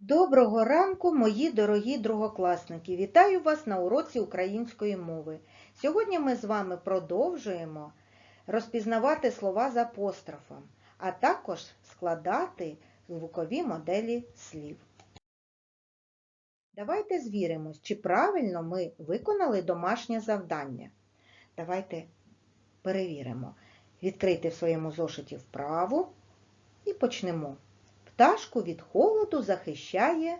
Доброго ранку, мої дорогі другокласники! Вітаю вас на уроці української мови. Сьогодні ми з вами продовжуємо розпізнавати слова з апострофом, а також складати звукові моделі слів. Давайте звіримось, чи правильно ми виконали домашнє завдання. Давайте перевіримо. Відкрийте в своєму зошиті вправу і почнемо. Пташку від холоду захищає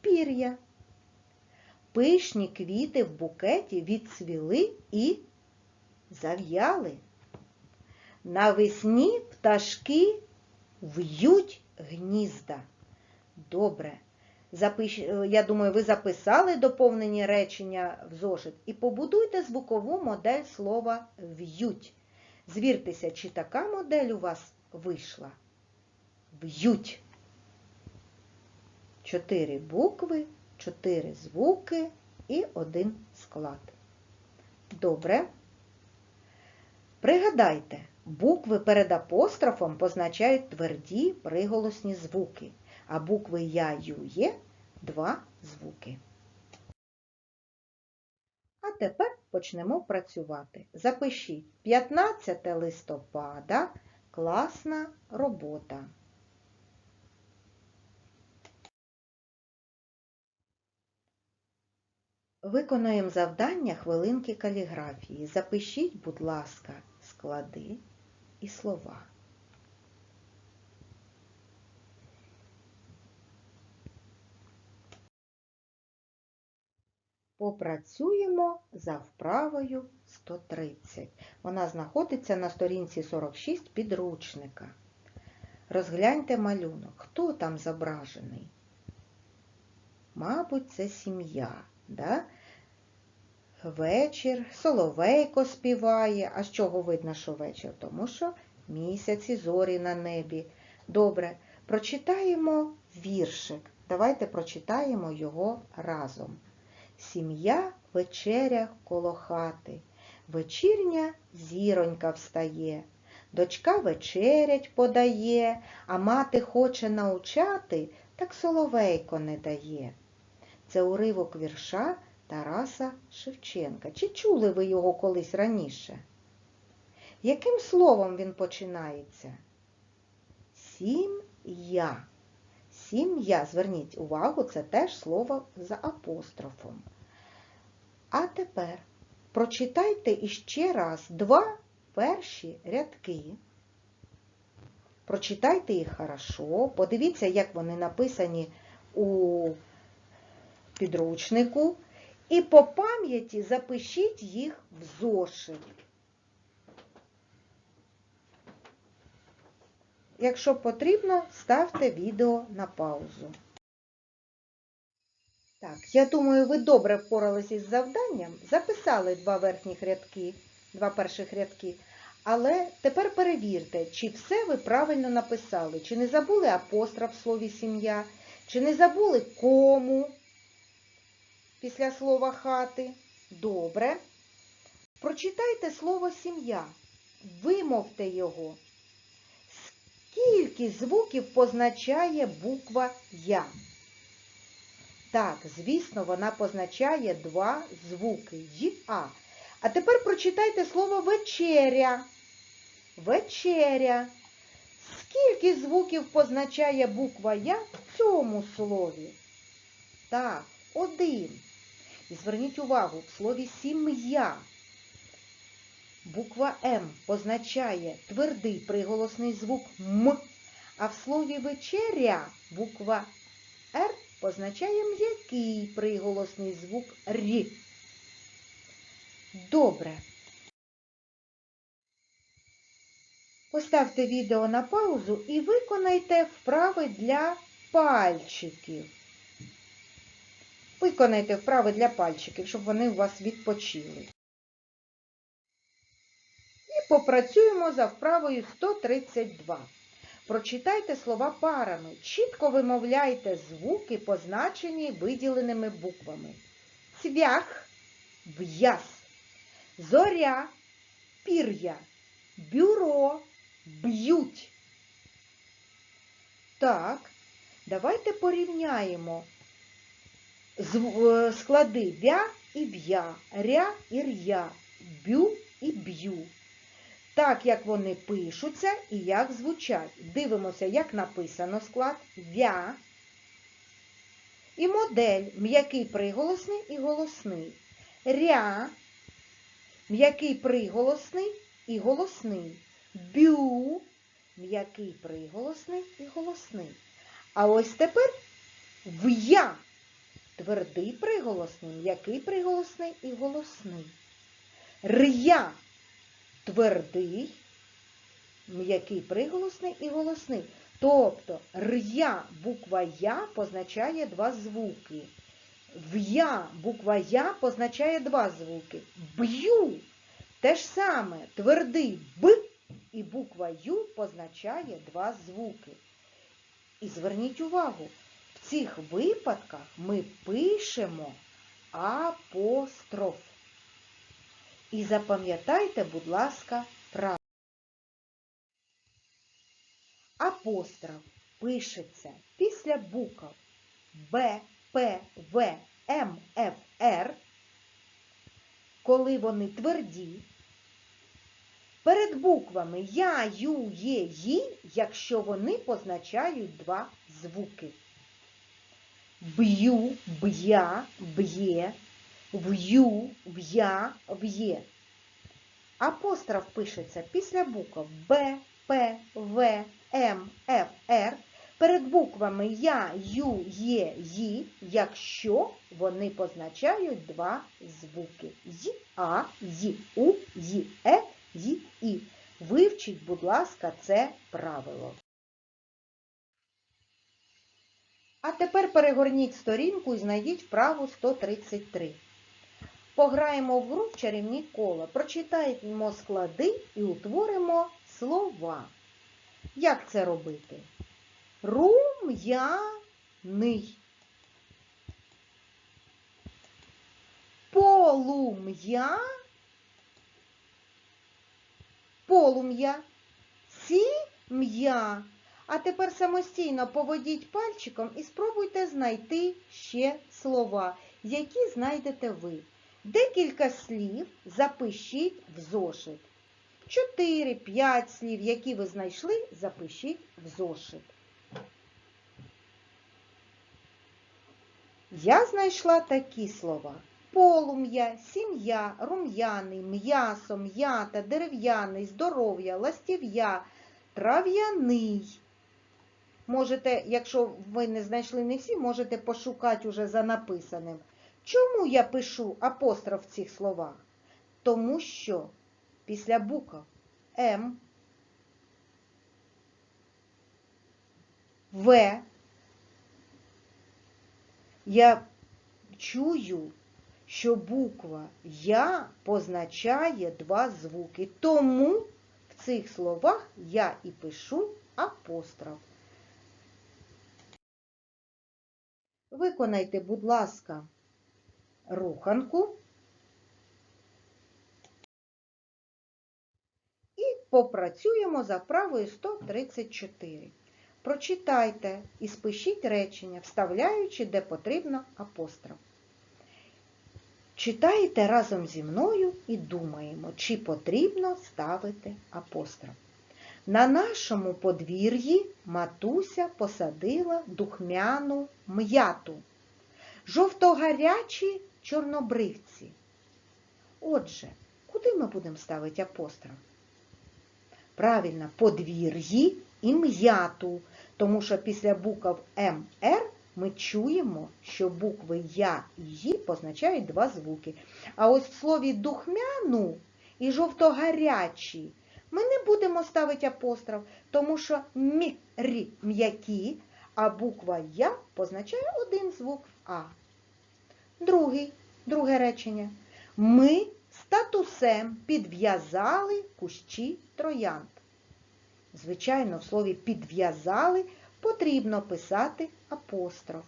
пір'я. Пишні квіти в букеті відцвіли і зав'яли. Навесні пташки в'ють гнізда. Добре. Запиш... Я думаю, ви записали доповнені речення в зошит і побудуйте звукову модель слова в'ють. Звіртеся, чи така модель у вас вийшла. В'ють. Чотири букви, чотири звуки і один склад. Добре. Пригадайте, букви перед апострофом позначають тверді приголосні звуки, а букви Я, Ю, Є два звуки. А тепер почнемо працювати. Запишіть 15 листопада класна робота. Виконуємо завдання хвилинки каліграфії. Запишіть, будь ласка, склади і слова. Попрацюємо за вправою 130. Вона знаходиться на сторінці 46 підручника. Розгляньте малюнок. Хто там зображений? Мабуть, це сім'я. Да? Вечір, соловейко співає. А з чого видно, що вечір? Тому що місяці зорі на небі. Добре, прочитаємо віршик. Давайте прочитаємо його разом. Сім'я вечеря коло хати, вечірня зіронька встає, дочка вечерять подає, а мати хоче научати, так соловейко не дає. Це уривок вірша Тараса Шевченка. Чи чули ви його колись раніше? Яким словом він починається? Сім'я. Сім'я, зверніть увагу, це теж слово за апострофом. А тепер прочитайте іще раз два перші рядки. Прочитайте їх хорошо, подивіться, як вони написані у підручнику, і по пам'яті запишіть їх в зошит. Якщо потрібно, ставте відео на паузу. Так, я думаю, ви добре впоралися із завданням, записали два верхніх рядки, два перших рядки, але тепер перевірте, чи все ви правильно написали, чи не забули апостроф в слові сім'я, чи не забули кому після слова хати. Добре. Прочитайте слово сім'я, вимовте його. Скільки звуків позначає буква Я? Так, звісно, вона позначає два звуки А. А тепер прочитайте слово вечеря. Вечеря. Скільки звуків позначає буква Я в цьому слові? Так, один. Зверніть увагу, в слові сім'я. Буква М позначає твердий приголосний звук М, а в слові вечеря буква Р позначає м'який приголосний звук Р. Добре. Поставте відео на паузу і виконайте вправи для пальчиків. Виконайте вправи для пальчиків, щоб вони у вас відпочили. І попрацюємо за вправою 132. Прочитайте слова парами. Чітко вимовляйте звуки, позначені виділеними буквами. Цвях, в'яз, зоря, пір'я, бюро, б'ють. Так, Давайте порівняємо склади вя і в'я, ря і р'я, бю і б'ю. Так, як вони пишуться і як звучать. Дивимося, як написано склад вя. І модель м'який приголосний і голосний. Ря, м'який приголосний і голосний. Бю, м'який приголосний і голосний. А ось тепер в'я. Твердий приголосний, м'який приголосний і голосний. Р'я. Твердий, м'який приголосний і голосний. Тобто р'я буква Я позначає два звуки. В'я буква Я позначає два звуки. Б'ю те ж саме твердий Б і буква Ю позначає два звуки. І зверніть увагу, в цих випадках ми пишемо апостроф. І запам'ятайте, будь ласка, правильно. Апостроф пишеться після букв Б, П, В, М, Ф, Р, коли вони тверді. Перед буквами Я, Ю, Є, Ї, якщо вони позначають два звуки. Б'ю, б'я, б'є, в'ю, в'я, в'є. Апостроф пишеться після букв Б, П, В, М, Ф, Р. Перед буквами Я, Ю, Є, Ї, якщо вони позначають два звуки. Й, А, Й, У, Й, Е, Й, І. Вивчіть, будь ласка, це правило. А тепер перегорніть сторінку і знайдіть вправу 133. Пограємо в гру чарівні кола. Прочитаємо склади і утворимо слова. Як це робити? Рум'яний. Полум'я. Полум'я. Сім'я. А тепер самостійно поводіть пальчиком і спробуйте знайти ще слова, які знайдете ви. Декілька слів запишіть в зошит. 4-5 слів, які ви знайшли, запишіть в зошит. Я знайшла такі слова. Полум'я, сім'я, рум'яний, м'ясо, м'ята, дерев'яний, здоров'я, ластів'я, трав'яний. Можете, якщо ви не знайшли не всі, можете пошукати уже за написаним. Чому я пишу апостроф в цих словах? Тому що після букв М, В я чую, що буква Я позначає два звуки. Тому в цих словах я і пишу апостроф. Виконайте, будь ласка, руханку і попрацюємо за вправою 134. Прочитайте і спишіть речення, вставляючи, де потрібно, апостроф. Читаєте разом зі мною і думаємо, чи потрібно ставити апостроф. На нашому подвір'ї матуся посадила духмяну м'яту, жовтогарячі чорнобривці. Отже, куди ми будемо ставити апостроф? Правильно, подвір'ї і м'яту, тому що після букв МР ми чуємо, що букви Я і Ї позначають два звуки. А ось в слові духмяну і жовтогарячі ми не будемо ставити апостроф, тому що мі, рі м'які, а буква Я позначає один звук А. Другий, друге речення. Ми з татусем підв'язали кущі троянд. Звичайно, в слові підв'язали потрібно писати апостроф.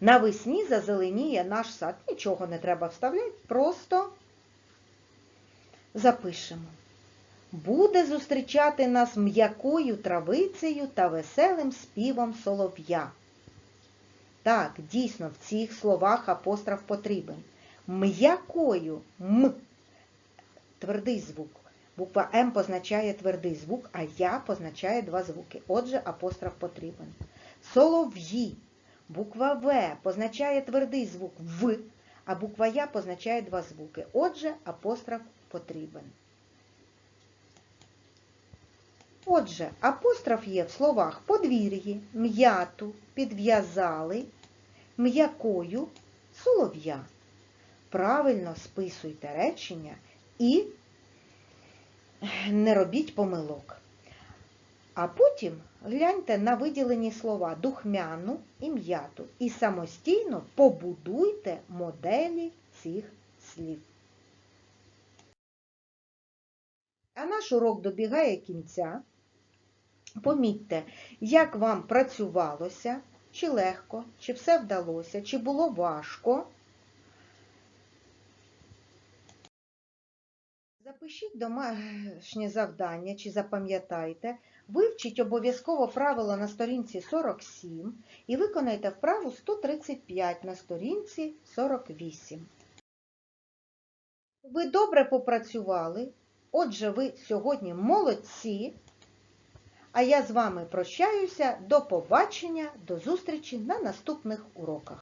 Навесні зазеленіє наш сад. Нічого не треба вставляти, просто запишемо. буде зустрічати нас м'якою травицею та веселим співом солов'я. Так, дійсно, в цих словах апостроф потрібен. М'якою м твердий звук. Буква М позначає твердий звук, а Я позначає два звуки. Отже, апостроф потрібен. Солов'ї. Буква В позначає твердий звук В, а буква Я позначає два звуки. Отже, апостроф потрібен. Отже, апостроф є в словах подвір'ї, м'яту, підв'язали, м'якою, солов'я. Правильно списуйте речення і не робіть помилок. А потім гляньте на виділені слова духмяну і м'яту і самостійно побудуйте моделі цих слів. А наш урок добігає кінця. Помітьте, як вам працювалося, чи легко, чи все вдалося, чи було важко. Запишіть домашнє завдання, чи запам'ятайте, вивчіть обов'язково правило на сторінці 47 і виконайте вправу 135 на сторінці 48. Ви добре попрацювали, отже, ви сьогодні молодці. А я з вами прощаюся. До побачення, до зустрічі на наступних уроках.